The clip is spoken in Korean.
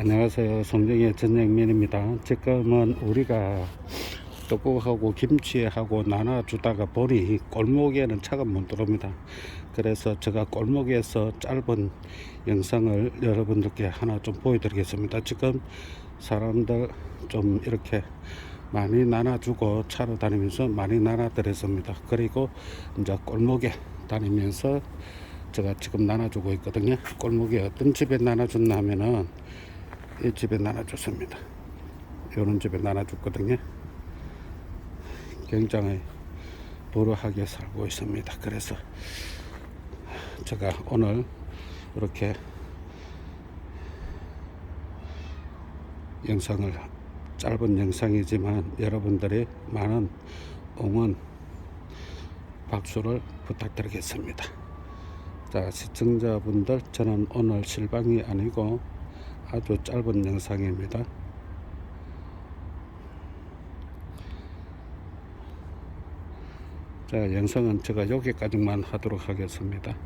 안녕하세요. 성정의 전영민입니다. 지금은 우리가 떡국하고 김치하고 나눠주다가 보니 골목에는 차가 못 들어옵니다. 그래서 제가 골목에서 짧은 영상을 여러분들께 하나 좀 보여드리겠습니다. 지금 사람들 좀 이렇게 많이 나눠주고 차로 다니면서 많이 나눠드렸습니다. 그리고 이제 골목에 다니면서 제가 지금 나눠주고 있거든요. 골목에 어떤 집에 나눠줬나 하면은 이 집에 나눠줬습니다. 요런 집에 나눠줬거든요. 굉장히 도로하게 살고 있습니다. 그래서 제가 오늘 이렇게 영상을 짧은 영상이지만 여러분들의 많은 응원 박수를 부탁드리겠습니다. 자 시청자분들 저는 오늘 실방이 아니고 아주 짧은 영상입니다. 자 영상은 제가 여기까지만 하도록 하겠습니다.